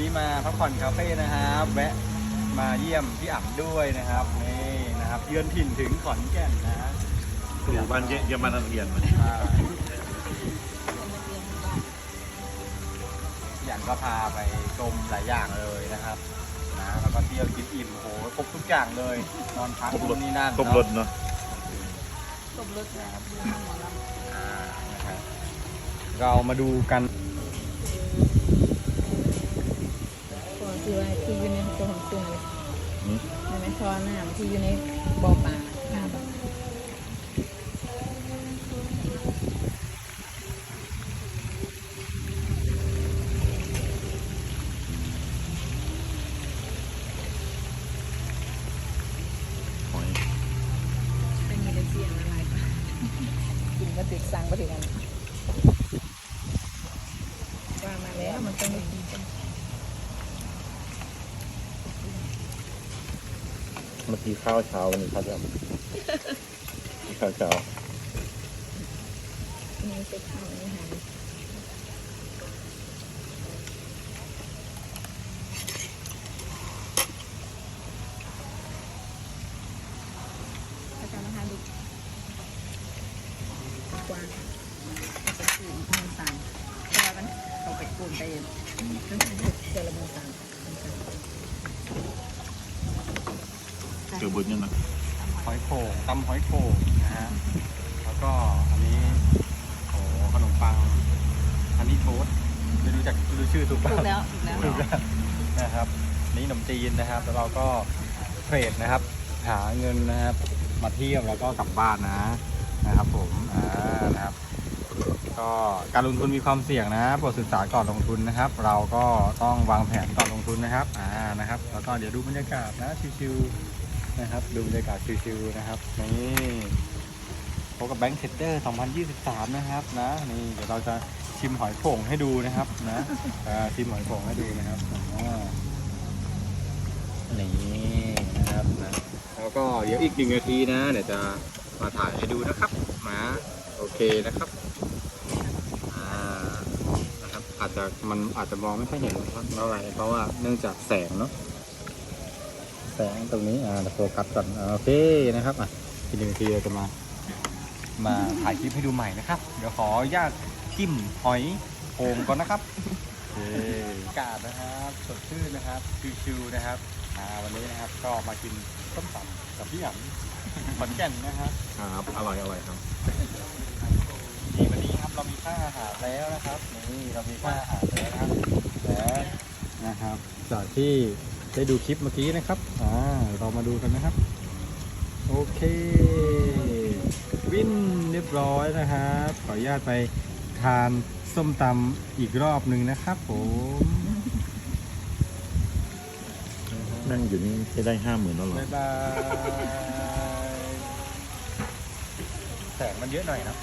นี้มาพักผ่อนคาเฟ่นะครับแวะมาเยี่ยมพี่อ่ำด้วยนะครับนี่นะครับเยือนถิ่นถึงขอนแก่นนะสู่บ้านเยี่ยมบ้านนักเรียนมาอ่าอย่างก็พาไปชมหลายอย่างเลยนะครับนะแล้วก็เที่ยวกินอิ่มโอ้โหครบทุกอย่างเลยนอนพักครบรถนี่นั่นครบรถเนาะกบรถนะครับดูหมอลำ อ่านะครับเรามาดูกันข อคือว่าที่อยู่ในตัวของตัวเลยอืมในแม่ท่อน้ำที่อยู่ในบ่อปลาครับหอยเป็นมีแต่เสียงอะไรปะกินก็ติดสั่งก็ถึงกันว่ามาแล้วมันต้องได้กินกัน เมื่อกี้ข้าวเช้านี่ครับข้าวเช้านี่เซ็ตข้าวนี่หายอาจารย์มาทานดูกวางเอาไปปูนมันสามแต่ว่ามันเอาไปปูนไปเจอละมันสาม เกือบบุญยังนะหอยโข่งตำหอยโข่งนะฮะ แล้วก็อันนี้โอ้ขนมปังฮันนี่โทสต์ไม่รู้จักรู้ชื่อถูกถูป่ะกแล้วถูกแล้ว ถูกแล้วนะครับ นี่ขนมจีนนะครับ แล้วเราก็เทรดนะครับ หาเงินนะครับ มาเที่ยวแล้วก็กลับบ้านนะ นะครับ ผม อ่า นะครับ ก็การลงทุนมีความเสี่ยงนะโปรดศึกษาก่อนลงทุนนะครับ เราก็ต้องวางแผนก่อนลงทุนนะครับ อ่า นะครับ แล้วก็เดี๋ยวดูบรรยากาศนะ ชิวๆ นะครับดูบรรยากาศชิวๆนะครับนี่พบกับแบงค์เทรดเดอร์2023 นะครับนะนี่เดี๋ยวเราจะชิมหอยโข่งให้ดูนะครับนะอ่าชิมหอยโข่งให้ดูนะครับอ่านี่นะครับนะแล้วก็เดี๋ยวอีกหนึ่งนาทีนะเดี๋ยวจะมาถ่ายให้ดูนะครับมาโอเคนะครับอ่านะครับอาจจะมันอาจจะมองไม่ค่อยเห็นนะครับเท่าไหร่เพราะว่าเนื่องจากแสงเนาะ สงตรงนี้อ่าเดี๋ยวโฟกัสก่อนอ่าโอเคนะครับอะอีกหนึ่งนาทีเราจะมา มาถ่ายคลิปให้ดูใหม่นะครับ เดี๋ยวขออนุญาตจิ้มหอยโขงก่อนนะครับโอเคอากาศนะครับสดชื่นนะครับชิวๆนะครับอ่าวันนี้นะครับก็มากินต้มตำกับพี่หยำขอนแก่นนะครับครับอร่อยอร่อยครับนี่วันนี้ครับเรามีค่าอาหารแล้วนะครับนี่เรามีค่าอาหารแล้วนะครับและนะครับจากที่ ได้ดูคลิปเมื่อกี้นะครับ อ่า เรามาดูกันนะครับ โอเค วินเรียบร้อยนะครับ ขออนุญาตไปทานส้มตำอีกรอบหนึ่งนะครับผมนั่งอยู่นี่จะได้ห้าหมื่นแล้วเหรอบ๊ายบาย แสงมันเยอะหน่อยนะ